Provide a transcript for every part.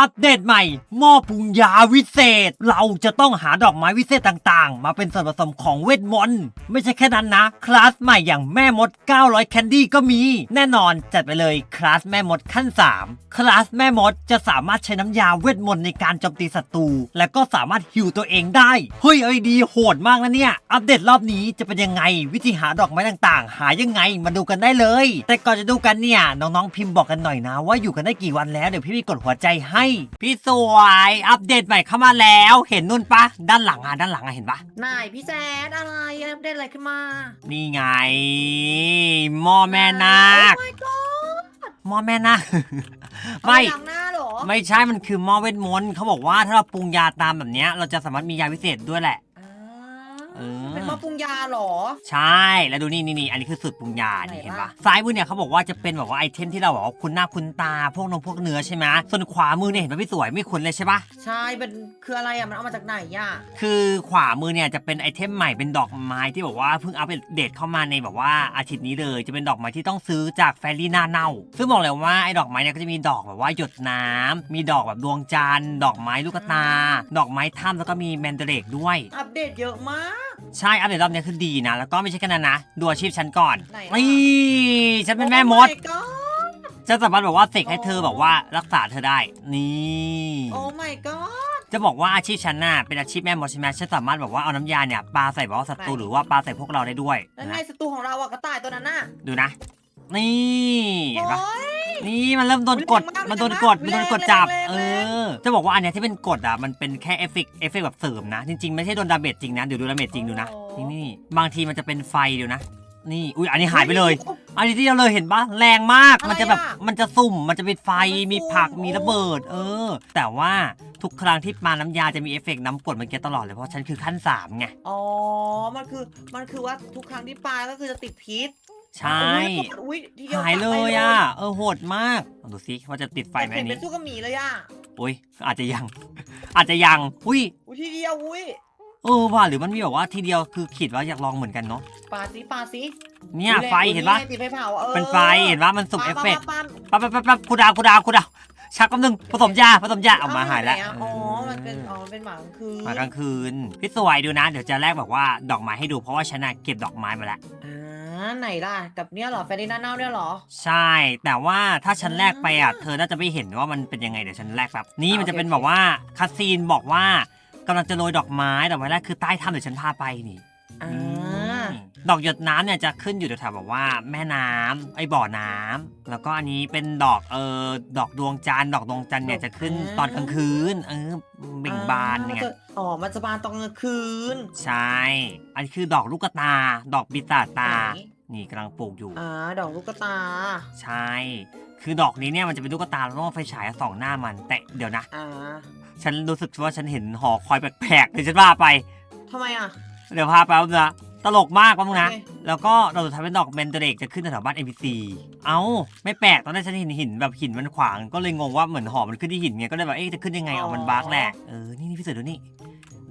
อัปเดตใหม่ หม้อปรุงยาวิเศษ เราจะต้องหาดอกไม้วิเศษต่างๆ มาเป็นส่วนผสมของเวทมนต์ ไม่ใช่แค่นั้นนะ คลาสใหม่อย่างแม่มด 900 แคนดี้ก็มี แน่นอนจัดไปเลยคลาสแม่มดขั้น 3 คลาสแม่มดจะสามารถใช้น้ำยาเวทมนต์ในการโจมตีศัตรู และก็สามารถฮิวตัวเองได้ เฮ้ยเอ้ยดีโหดมากนะเนี่ย อัปเดตรอบนี้จะเป็นยังไง วิธีหาดอกไม้ต่างๆ หายังไงมาดูกันได้เลย แต่ก่อนจะดูกันเนี่ยน้องๆพิมพ์บอกกันหน่อยนะ ว่าอยู่กันได้กี่วันแล้วเดี๋ยวพี่มีกดหัวใจให้พี่สวยอัปเดตใหม่เข้ามาแล้ว เห็นนุ่นปะด้านหลังอะด้านหลังอะเห็นปะนายพี่แจ๊ดอะไรอัปเดตอะไรขึ้นมา นี่ไงหม้อแม่นาคโอ้ my god หม้อแม่นาค ไม่ เอาปล้างหน้าเหรอไม่ใช่มันคือหม้อเวทมนต์เขาบอกว่าถ้าเราปรุงยาตามแบบเนี้ย เราจะสามารถมียาวิเศษด้วยแหละอ่า เออ เป็นหมอปรุงยาเหรอ ใช่แล้วดูนี่นี่นี่อันนี้คือสูตรปรุงยานี่ไหนเห็นวะปะซ้ายมือเนี่ยเขาบอกว่าจะเป็นแบบว่าไอเทมที่เราบอกว่าคุ้นหน้าคุ้นตาพวกนมพวกเนื้อใช่ไหมส่วนขวามือเนี่ยเห็นปะพี่สวยไม่คุ้นเลยใช่ปะใช่เป็นคืออะไรอะ มันเอามาจากไหนอะ คือขวามือเนี่ยจะเป็นไอเทมใหม่เป็นดอกไม้ที่แบบว่าเพิ่งอัปเดตเข้ามาในแบบว่าอาทิตย์นี้เลยจะเป็นดอกไม้ที่ต้องซื้อจากแฟรี่หน้าเน่าซึ่งบอกเลยว่าไอ้ดอกไม้เนี่ยก็จะมีดอกแบบว่าหยดน้ำมีดอกแบบดวงจันทร์ดอกไม้ลูกตา ดอกไม้ถ้ำแล้วก็มีแมนเดเรกด้วย อัปเดตเยอะมาก ใช่อัปเดตรอบเนี้ยคือดีนะ แล้วก็ไม่ใช่แค่นั้นนะ ดูอาชีพฉันก่อนไหนอะนี่ฉันเป็นแม่มดโอ้ my god จะสามารถแบบว่าเสกให้เธอแบบว่ารักษาเธอได้ นี่ โอ้ my god จะบอกว่าอาชีพฉันน่ะเป็นอาชีพแม่มดใช่ไหมฉันสามารถแบบว่าเอาน้ำยาเนี่ยปาใส่แบบว่าศัตรูไหนหรือว่าปาใส่พวกเราได้ด้วยแล้วไงนะศัตรูของเราอะกระต่ายตัวนั้นน่ะดูนะ นี่เห็นปะโอ้ยนี่มันเริ่มโดนกดแรงมากมันโดนแรงกมากด มันโดนกดจับแรงเอแรงแรงอจะบอกว่าอันเนี้ยที่เป็นกดอะ มันเป็นแค่เอฟเฟกต์เอฟเฟกต์แบบเสริมนะ จริงๆ ไม่ใช่โดนดาเมจจริงนะ เดี๋ยวดูดาเมจจริงดูนะ นี่นี่บางทีมันจะเป็นไฟเดี๋ยวนะ นี่ อุ้ยอันนี้หายไปเลย อันนี้ที่เราเลยเห็นปะแรงมากอะไรมันจะแบบอะมันจะสุ่ม มันจะเป็นไฟมันมีสุ่มผัก มีโอ้ระเบิด เออ แต่ว่าทุกครั้งที่ปาน้ำยาจะมีเอฟเฟกต์น้ำกรดเมันเกี้ตลอดเลย เพราะฉันคือขั้นสามไง อ๋อ มันคือ มันคือว่าทุกครั้งที่ปลาก็คือจะติดพิษ ใช่อุ้ยทีดีวหายเลตัดไปยอะ เออโหดมากลองดูซิว่าจะติดไฟไหมเห็อันนเป็นี้นสู้กับหมีเลยอะอุ้ยอาจจะยัง อาจจะยังอุ้ยอุ้ยทีเดียวอุ้ยเออว่ะหรือมันมีแบบว่าทีเดียวคือขีดว่าอยากลองเหมือนกันเนาะปลาสิปลาสิเนี่ยอุ๊ยไฟเห็นปะติดไฟเผาเออเป็นไฟเห็นปะมันสุ่มเอฟเฟกต์ปาปาปาปั๊บปั๊บปั๊บปั๊บคูดาวคูดาวคูดาวชักแป๊บนึงผสมยาผสมยาเอามาหายแล้วเอไหนอะอ๋อมันเป็นอ๋อมันเป็นหมากลางคืนหมากลางคืนพี่สวยดูนะ เดี๋ยวจะแลกแบบว่าดอกไม้ให้ดูเพราะว่าฉันน่ะเก็บดอกไม้มาแล้ว อ่า ไหนล่ะ กับเนี้ยเหรอแฟรดินาเน่าเนี่ยเหรอ ใช่ แต่ว่าถ้าฉันแลกไปอะ เธอน่าจะไม่เห็นว่ามันเป็นยังไงเดี๋ยวฉันแลกแบบนี่มันจะเป็นแบบว่าคัสซีนบอกว่ากำลังจะโรยดอกไม้ดอกไม้แรกคือใต้ถ้ำเดี๋ยวฉันพาไปนี่ อ่า ดอกหยดน้ำเนี่ยจะขึ้นอยู่แถวๆแบบว่าแม่น้ำไอ้บ่อน้ำแล้วก็อันนี้เป็นดอกเออดอกดวงจันทร์ดอกดวงจันทร์เนี่ยจะขึ้นตอนกลางคืนเออเบ่งบานมัไง จะอ๋อ มันจะบานตอนกลางคืนใช่ อันนี้คือดอกลูกกระตา ดอกบิตาตา ไหนนี่กำลังปลูกอยู่ อ่า ดอกลูกตา ใช่ คือดอกนี้เนี่ยมันจะเป็นลูกกระตาแล้วต้องเอาไฟฉายส่องหน้ามัน แต่เดี๋ยวนะ อ่าฉันรู้สึกว่าฉันเห็นหอคอยแปลกๆเดี๋ยวฉันว่าไป ทำไมอะ เดี๋ยวพาไปเอานะ ตลกมากมั้งนะ โอเค แล้วก็ดอกสุดท้ายเป็นดอกเมนเดเรกจะขึ้นแถวๆบ้าน NPC เอ้า ไม่แปลกตอนแรกฉันเห็นหินแบบหินมันขวาง ก็เลยงงว่าเหมือนหอมันขึ้นที่หินไง ก็เลยแบบ เอ๊ะ จะขึ้นยังไง เอามันบั๊กแหละ เออ นี่นี่พี่เสือดูนี่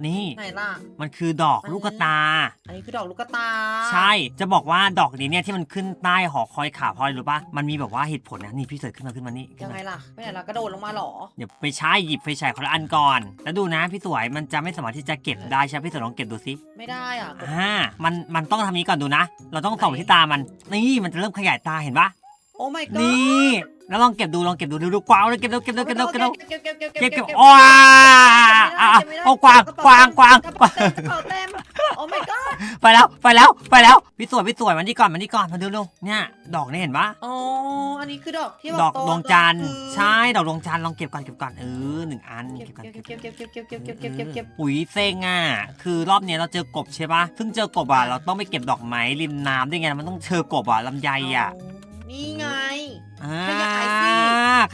นี่ ไหนล่ะ มันคือดอกลูกกระตา อันนี้คือดอกลูกตา ใช่ จะบอกว่าดอกนี้เนี่ยที่มันขึ้นใต้หอคอยขาพลอยรู้ปะมันมีแบบว่าเหตุผลนะนี่พี่เสือขึ้นมาขึ้นมานี่ขึ้ยันงมา ไงล่ะไม่ไหนล่ะกระโดดลงมาเหรอ เดี๋ยวไปใช้หยิบไฟฉายคนละอันก่อน แล้วดูนะพี่สวยมันจะไม่สามารถที่จะเก็บได้ใช่ไหมพี่สวยลองเก็บดูสิไม่ได้อะกดอ่ามันมันต้องทำนี้ก่อนดูนะ เราต้องส่องไปที่ตามัน นี่มันจะเริ่มขยายตาเห็นปะโอ้ my god นี่ แล้วลองเก็บดูลองเก็บดูดูดูกวางเลยเก็บดูเก็บดูเก็บดูเก็บดูเก็บเก็บเก็บเก็บเก็บเก็บว้าอะเอากวางกวางกวางกระเป๋าเต็มกระเป๋าเต็มโอ้ my god ไปแล้วไปแล้วไปแล้วพี่สวยพี่สวยมันนี่ก่อนมันนี่ก่อนมาดูดูเนี่ยดอกนี่เห็นปะอ๋ออันนี้คือดอกที่ดอกโตดวงจันทร์คือใช่ดอกดวงจันทร์ลองเก็บก่อนเก็บก่อนเออหนึ่งอันเก็บเก็บก่อนเก็บเก็บเก็บเก็บเก็บเก็บเก็บเก็บเก็บเก็บเก็บปุ๋ยเซ็งอะคือรอบเนี้ยเราเจอกบใช่ปะซึ่งเจอกบอะเราต้องไปเก็บดอกไม้ริมน้ำด้วยไงมันต้องเจอกบอะลำไยอะนี่ไงอ่าขยา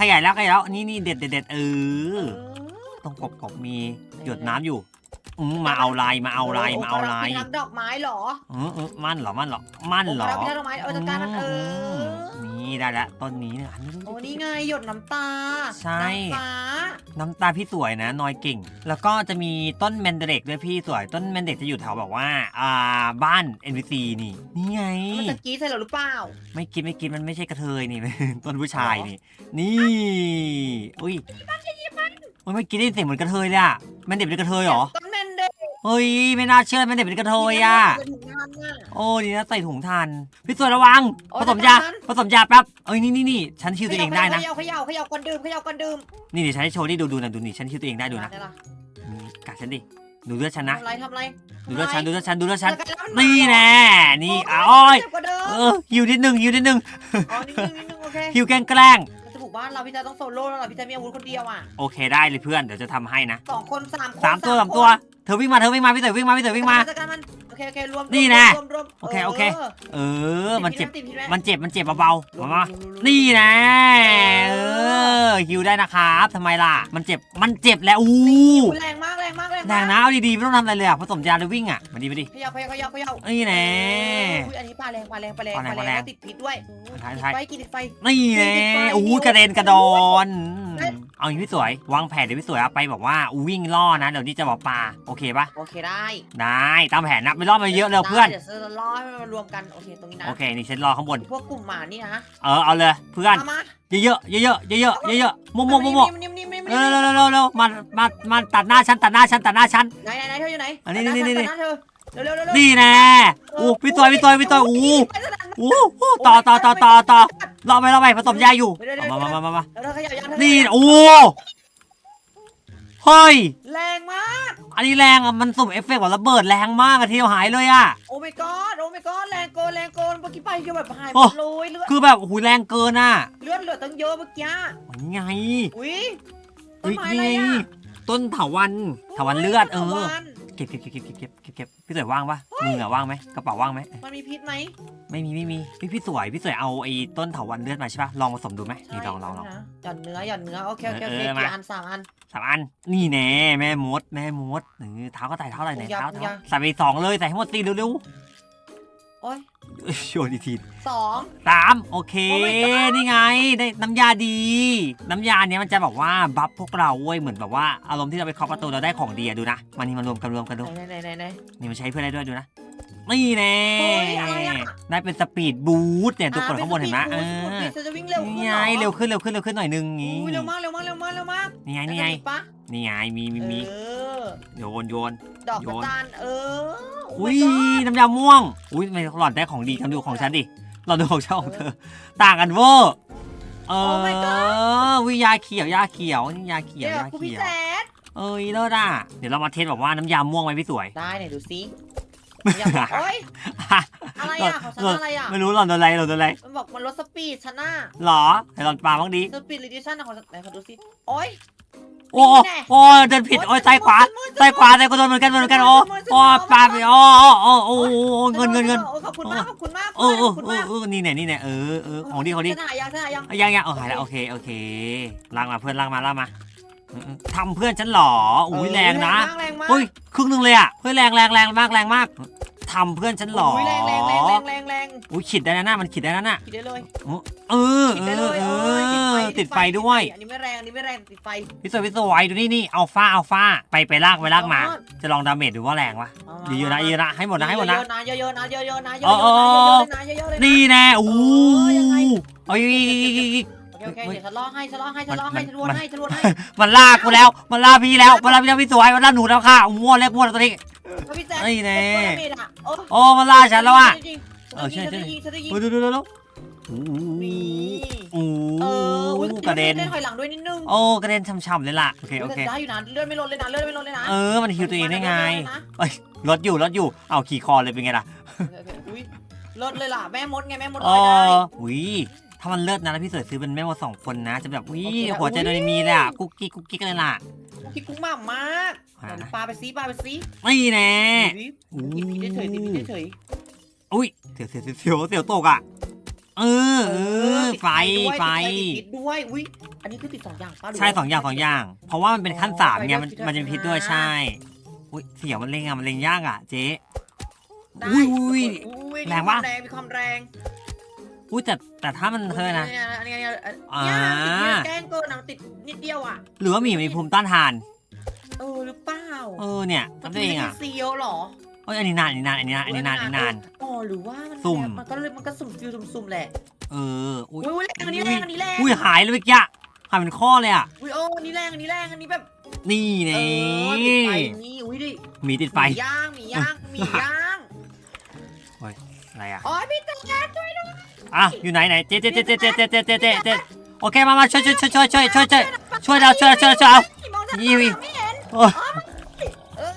ยสิขยายแล้วขยายแล้ว นี่นี่เด็ดเด็ดเด็ดเอเอออต้องกบกบมีหยดน้ำอยู่อืมมาเอาลายมาเอาลายมาเอาลายโกำงพิทักษ์ดอกไม้เหรออืมอืมมั่นเหรอมั่นเหรอมั่นเหรอโกำลังพิทักษ์ดอกไม้เออจัดการมันเออ นี่ได้แล้วต้นนี้เนี่ยอันนี้ โอ้นี่ไงหยดน้ำตาใช่ น้ำฟ้าน้ำตาพี่สวยนะนอยเก่ง แล้วก็จะมีต้นแมนเดเรกด้วยพี่สวย ต้นแมนเดเรกจะอยู่แถวแบบว่าอ่าบ้าน NPC นี่ นี่ไง มันจะกรีดใส่เราหรือเปล่า ไม่กินไม่กินมันไม่ใช่กระเทยนี่ ต้นผู้ชายนี่ นี่อุ้ยโอ้ยเมื่อกี้ได้ยินเสียงเหมือนกระเทยเลยอะแมนเด็กเป็นกระเทยเหรอ ก็แม่น เด็กเฮ้ยไม่น่าเชื่อแมนเด็กเป็นกระเทยอะเป็นถุงงานน่ะ โอ้ดีนะใส่ถุงทันพี่สวยระวังโอ้ผยสมยาจัดการผสมยาแป๊บเอ้ยนี่นี่นี่ฉันชิวตัวเองได้นะเขย่าเขย่าเขย่าก่อนดื่มเขย่าก่อนดื่มนี่เดี๋ยวฉันให้โชว์นี่ดูดูนะดูนี่ฉันชิวตัวเองได้ดูนะได้ละนี่กัดฉันดิดูเลือดฉันนะทำไรทำไรดูเลือดฉันดูเลือดฉันดูเลือดฉันเจอกัแล้วมันี่มาแน่นี่โอ้าวโอ้ยเจ็บกว่าเดิมเออหิวนิดนึงหิวนิดนึงอ๋อนิดนึงนิดนึงโอเคหิวแกล้งแกล้งจะบุกบ้านเราพี่แจ๊ต้องโซโล่แล้วเหรอพี่แจ๊มีอาวุธคนเดียวอะโอเคได้เลยเพื่อนเดี๋ยวจะทำให้นะสองคนสามคนสามตัวสามคนตัว เธอวิ่งมาเธอวิ่งมาพี่เต๋อวิ่งมาพี่เต๋อวิ่งมา จัดการมันโอเคโอเครวมนี่แน่รวมรวมโอเคโอเค เออ มันเจ็บ ติดพิษไหมันเจ็บมันเจ็บเบาๆรวมามมารวมรวมรวมนี่นะเออหิวได้นะครับทำไมล่ะ มันเจ็บมันเจ็บแล้วอู้นี่แรงมากแรงมากแรงแรมากงนะเอาดีๆไม่ต้องทำอะไรเลยอะผสมยาเลยวิ่งอะมาดีมาดีเขย่าเขย่าเขย่าเขย่านี่แน่ อุ้ยอันนี้ปลาแรงปลาแรงปลาแรงปลาแรงปลาแรงปลาแรงแล้วติดพิษด้วยใช่ติดใช่ไฟกินติดไฟ นี่แน่ติดไฟอู้กระเด็นกระดอนเอ้ย เอาอย่างนี้พี่สวย วางแผนเดี๋ยวพี่สวยเอาไปบอกว่าอู้วิ่งล่อนะเดี๋ยวนี้จะบอกปลาโอเคปะโอเคได้ได้ตามแผนนะไปล่อมาเยอะเร็วเพื่อนได้เดี๋ยวจะล่อให้มันมารวมกันโอเคตรงนี้นะโอเคนี่ฉันรอข้างบน พวกกลุ่มหมานี่นะเออเอาเลยเพื่อนมามาเยอะๆเยอะๆเยอะๆเยอะๆมั่วๆมั่วๆนิ่มๆนิ่มๆนิ่มๆเร็วเร็วเร็วเร็วเร็วมามามาตัดหน้าฉันตัดหน้าฉันตัดหน้าฉันไหนไหนไหนเธออยู่ไหนอันนี้ตัดหานี่นี่ตัดหา เธอเร็วเร็วเร็วเร็วนี่แน่อู้พี่ตัวพี่ตัวพี่ตัวอู้อู้อู้ต่อต่อต่อต่อต่อรอไปรอไปผสมยาอยู่เอามามามามามาแล้วเธอขยับยันเธอนี่อู้เฮ้ย แรงมาก อันนี้แรงอะ มันสุ่มเอฟเฟกต์แบบระเบิดแรงมากอะทีเดียวหายเลยอะโอ้ my god โอ้ my god แรงโกนแรงโกนเมื่อกี้ไปเกี่ยวแบบหายหโอ้มดเลยเลือดคือแบบโอ้โหแรงเกินอะเลือดเหลือตั้งเยอะเมื่อกี้นี่ไงอุ้ยต้นเฮ้ยไม้นี่อะไรไงอะต้นเถาวันเถาวันเลือดเอต้นอถาวัน เก็บเก็บเก็บเก็บเก็บเก็บเก็บพี่สวยว่างปะมืออะว่างไหมกระเป๋าว่างไหมมันมีพิษไหมไม่มีไม่มีพี่พี่สวยพี่สวยเอาไอ้ต้นเถาวันเลือดมาใช่ปะลองผสมดูไหมนี่ลองลองลองนะหย่อนเนื้อหย่อนเนื้อโอเคโอเคโอเคกี่อันสามอันสามอันนี่แน่แม่มดแม่มดเออเท้าก็ใส่เท้าไหนไหนเท้าเท้าใส่ไปสองเลยใส่ให้หมดสีเร็ว โอ้ยๆโชว์ดีทีสอง สามโอเค Oh my god นี่ไงได้น้ำยาดี น้ำยาเนี้ยมันจะแบบว่าบัฟพวกเราเว้ยเหมือนแบบว่าอารมณ์ที่เราไปเคาะประตูเราได้ของดีอะดูนะมันนี่มันรวมกันรวมกันดูไหนไหนไหนไหน นี่มันใช้เพื่อนได้ด้วยดูนะนี่แน่เฮ้ยอะไรอะ ได้เป็นสปีดบูทเนี่ยทุกคนข้างบนเห็นไหมเอสปีอดบูทจะวิ่งเร็วขึ้นนี่เหไงรอเร็วขึ้นเร็วขึ้นเร็วขึ้นหน่อยนึงงี้อุ้ยเร็วมากเร็วมากเร็วมากเร็วมากนี่ไงนี่ไงแล้วจะมีปะนี่ไงมีมีมีเออ โยนโยน ดอกโยกระนตานเอออุ้ย my god น้ำยาม่วง อุ้ยไม่หล่อนได้ของดีทำดูของฉันดิหล่อนดูของฉันของเธอ ต่างกันเวอร์เอ Oh my อวิยาเขียวยาเขียวนี่ยาเขียเดี๋วยวยาคุณพี่เขียวแจ๊ดเอ้ยเลิศอะเดี๋ยวเรามาเทสแบบว่าน้ำยาม่วงไหมพี่สวย ได้ไหนดูซิอยากบอกโอ๊ยอะไรอะของฉันอะไรอะไม่รู้หล่อนโดนอะไรหล่อนโดนอะไร มันบอกมันลดสปีดฉันน่ะหรอให้หล่อนปาบ้างดิสปีดรีดิชั่นของฉันไหนขอดูซิโอ๊ย โอ้นี่แน่โอ้เดินผิดโอ้ยซ้ายขวาซ้ายขวาซ้ายก็โดนเหมือนกันเหมือนกันโอ้โอ้ปาไปโอ้โอ้โอ้โอ้เงินเงินเงินโอ้ขอบคุณมากขอบคุณมากเออเอขออบคุณเอมาอกเออนี่เนี่ยนี่เนี่ยเออเออของดีของดีชนะยังชนะยังยังยังเออหายแล้วโอเคโอเคลากมาเพื่อนลากมาลากมาอืมๆทำเพื่อนฉันเหรออุ้ยแรงนะแรงมากอุ้ยครึ่งหนึงเลยอะเพื่อนแรงแรงแรงมากแรงมาก ทำเพื่อนฉันเหรออุ้ยแรงแรงแรงแรงแรงแรงอุ้ยขิดได้นะน่ะมันขิดได้นะน่ะคิดได้เลยเออคิดเอได้เลอยเอเอออติดไฟด้วยอันนี้ไม่แรงอันนี้ไม่แรงติดไฟ พี่สวยพี่สวยดูนี่นี่เอาฟ้าเอาฟ้าไปไปลากไปลากมาจะลองดาเมจดูว่าแรงวะเยอะๆนะเยอะๆนะให้หมดนะให้หมดนะ เยอะๆนะเยอะๆนะเยเออะอๆเอนะอเยอะๆเลยนะเยอะๆเลยนะนี่แน่อู้เออยังไงเอ้ยโอเคโอเคเดี๋ยวฉันล่อให้ฉันล่อให้ฉันล่อให้ฉันวนให้ฉันวนให้มันลากกูแล้ว มันลากพี่แล้ว มันลากพี่แล้วพี่สวย มันลากหนูแล้วค่ะม้วนเล็กม้วนตัวนี้ แล้วพี่แจ๊คนี่แน่เปิดดาเมจอะโอ้โอ้มันลากฉันแล้วอะจริงๆเออใช่ใช่ ฉันได้ยิงฉันได้ยิงดูดูดูดูดูโอ้นี่โหเอออุ๊ยกระเด็น เล่นถอยหลังด้วยนิดนึงโอ้กระเด็นช่ำๆเลยล่ะ โอเคโอเค ได้อยู่นะเลื่อนไม่ลดเลยนะเลื่อนไม่ลดเลยนะเออ มันฮิวตัวเองได้ไงเลื่อนม่ลดเลยนะรถอยู่รถอยู่ เอาขี่คอเลยเป็นไงล่ะ โอเคโอเคอุ้ยลดเลยล่ะแม่มดไงแม่มดลอ๋อยได้ออุ้ย ถ้ามันเลิศนะแล้วพี่สวยซื้อเป็นแม่มาสองคนนะ จะแบบอุ้ยโอเคนะหัวใจโดนมีเลยอะกุ๊กกิ๊กกุ๊กกิ๊กเลยล่ะ พี่กุ้งมากมากอ่านะปลาไปซีปลาไปซีนี่แน่หยิบพีได้เฉยหยิบพีได้เฉย อุ้ยเสียวเสียวเสียวเสียวเสียวตกอะเออเออติดไฟด้วยไฟ ติดพิษด้วยอุ้ยอันนี้คือติดสองอย่างป้าหรืใช่สองอย่างสองอย่าง เพราะว่ามันเป็นขั้นสามอ๋อไงมันไปเดี๋ยวมันจะมีพิษด้วยใช่อุ้ยเสียวมันเล็งอะมันเล็งยากอะเจ๊ได้อุ้ยอุ้ยอุ้ย แรงปะมีความแรงมีความแรง อุ้ยแต่แต่ถ้ามันเธอนะเนี่ยอันนี้อันนี้อันนี้อ่า เนี่ยติดแกล้งเกินหนังติดนิดเดียวอะ หรือว่าหมีมีภูมิต้านทาน เออหรือเปล่าเออเนี่ยทำตัวเองอะซีเอลหรอเอ้ยอันนี้นานอันนี้นานอันนี้นานอันนี้นานอันนี้นาน อ๋อหรือว่ามันสุ่ม มันก็เลยมันก็สุ่มฟิวสุ่มๆแหละเอออุ้ยอุ้ยแรงอันนี้แรงอันนี้แรงอุ้ยหายเลยเมื่อกี้หันเป็นข้อเลยอะ อุ้ยโอ้อันนี้แรงอันนี้แรงอันนี้แบบนี่เอนี่อติดไฟนี่อุ้ยดิหมีติดหไฟมีย่างหมีย่างหมีย่างอะไรอะ โอ้ยพี่แจ๊คช่วยด้วย อะอยู่ไหนไหนเจ๊เจ๊เจ๊เจ๊เจ๊เจ๊เจ๊เจ๊เจ๊เจ๊โอเคมามาช่วยช่วยช่วยช่วยช่วยช่วยช่วยช่วยเราช่วยเราช่วยเราช่วยเอาพี่มองจากยี่ข้างหวิลังไม่เห็นโอ้ยเออ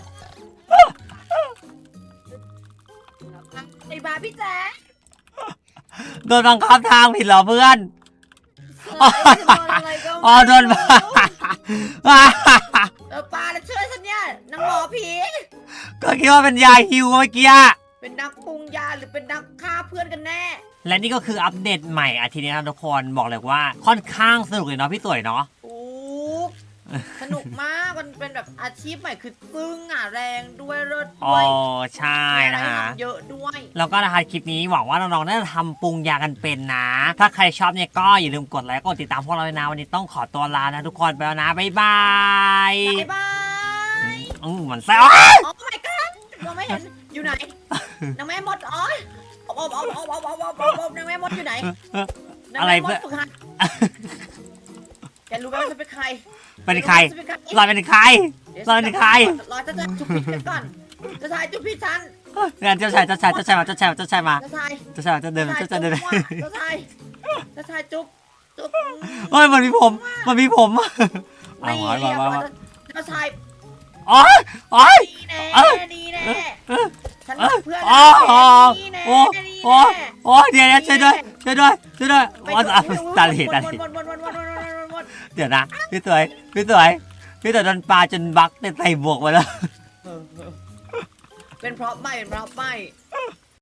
ไอ้บาพี่แจ๊คโดนบังคับทางผิดเหรอเพื่อนเออไอ้โดนอะไรก็ไม่อ๋อโดนรู้มาเออปลาแล้วช่วยฉันเนี่ยนางหมอผีก็คิดว่าเป็นยาฮิวเมื่อกี้อะเป็ นนักปรุงยาหรือเป็นนักฆ่าเพื่อนกันแน่ และนี่ก็คืออัปเดตใหม่อาทิตย์นี้นะทุกคนบอกเลยว่าค่อนข้างสนุกเลยเนาะพี่สวยเนาะ โอ้สนุกมาก มันเป็นแบบอาชีพใหม่คือซึ้งอะแรงด้วยเลิศอ๋ด้อวยใช่มีอะไรนะให้คะทำเยอะด้วย แล้วก็นะคะคลิปนี้หวังว่าน้องๆน่าจะทำปรุงยากันเป็นนะ ถ้าใครชอบเนี่ยก็อย่าลืมกดไลค์กดติดตามพวกเราด้วยนะ วันนี้ต้องขอตัวลานะทุกคนไปแล้วนะ บ๊ายบายบ๊ายบาย อืมเหมือนแซ่บ โอ้ my god เราไม่เห็น อยู่ไหนนางแม่มดอ๋อโอ้โอ้โอ้โอ้โอ้โอ้โอ้โอ้โอ้นางแม่มดอยู่ไหนนางอะไรแม่มเพื่ดอนฝึกหัดแกรู้ไหมว่าฉันเป็นใครเป็นใครฉันเป็นใครเราเป็นใครดี๋ยวเราเป็นใครรอจะจะจุบพิษกันก่อนจะทายจุบพิษฉันงานเจ้าชายเจ้าชายเจ้าชายมาเจ้าชายเจ้าชายมาจะทายเจ้าชายเจ้าเดินเจ้าชายเดินเจะทายจะทายจุ๊บจุ๊บเฮ้ยมันมีผมมันมีผมเอาไม่หอยเรียบมาร้าจะทายอ๋ออ๋อดีแน่เอ้ยดีแน่ ฉันเพื่อนอ๋ออ๋อโอ้โอ้โอ้เดี๋ยวนะช่วยด้วยช่วยด้วยช่วยด้วยอ๋อตาเหตตาเหตเดี๋ยวนะพี่สวยพี่สวยพี่สวยโดนปลาจนบักใส่บวกไปแล้วเป็นเพราะไม่เป็นเพราะไม่